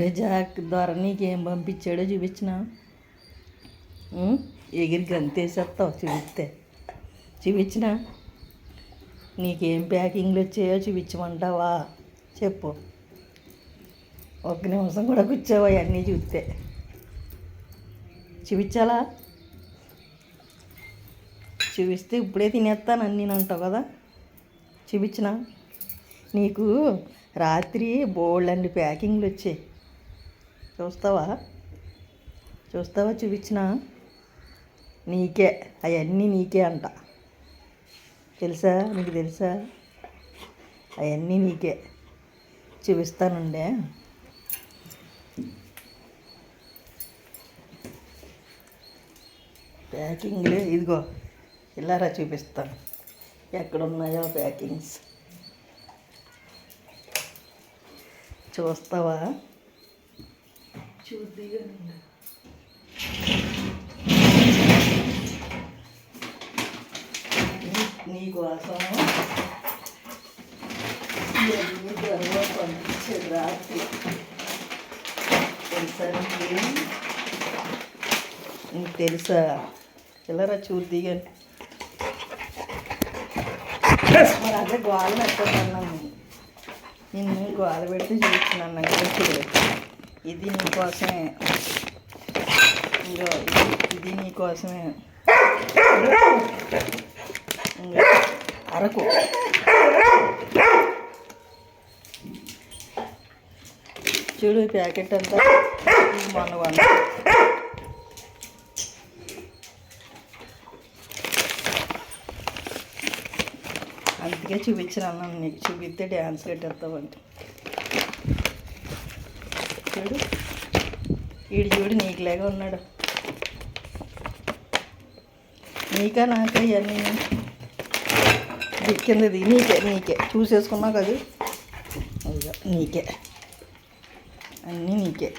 రజాక్ ద్వారా నీకేం పంపించాడో చూపించిన? ఎగిరి గంతేసేస్తావు చూపిస్తే. చూపించిన? నీకేం ప్యాకింగ్లు వచ్చాయో చూపించమంటావా? చెప్పు. ఒక్క నిమిషం కూడా కూర్చోవా అన్నీ చూస్తే చూపించాలా? చూపిస్తే ఇప్పుడే తినేస్తాను అన్నీ అంటావు కదా? చూపించిన? నీకు రాత్రి బోల్డ్ అండి ప్యాకింగ్లు వచ్చాయి. చూస్తావా? చూస్తావా? చూపించిన? నీకే. అవన్నీ నీకే అంట. తెలుసా? నీకు తెలుసా? అవన్నీ నీకే. చూపిస్తానుండే. ప్యాకింగ్లు ఇదిగో. ఇలారా చూపిస్తాను. ఎక్కడున్నాయో ప్యాకింగ్స్. చూస్తావా? చూద్దిగా నీ నీకోసం ఇవన్నీ గర్వ పంపించాడు రాత్రి? తెలుసా నీకు? నీకు తెలుసా? పిల్లరా చూద్దిగా మరి అదే గోళ పెట్టన్నాను నిన్ను గోళ పెట్టి చూస్తున్నాను నాకు ఇది నీకోసమే. ఇంకో ఇది నీకోసమే. అరకు. చూడు ప్యాకెట్ అంతా. మన మొన్న అందుకే చూపించిన అన్నాను నీకు. చూపిస్తే డ్యాన్స్ కట్టేస్తామంటే. చూడు. వీడు చూడు నీకులాగా ఉన్నాడు. నీకా నాకా ఇవన్నీ? దిక్కింది నీకే నీకే. చూసేసుకున్నావు కదా? అదిగో నీకే. అన్నీ నీకే.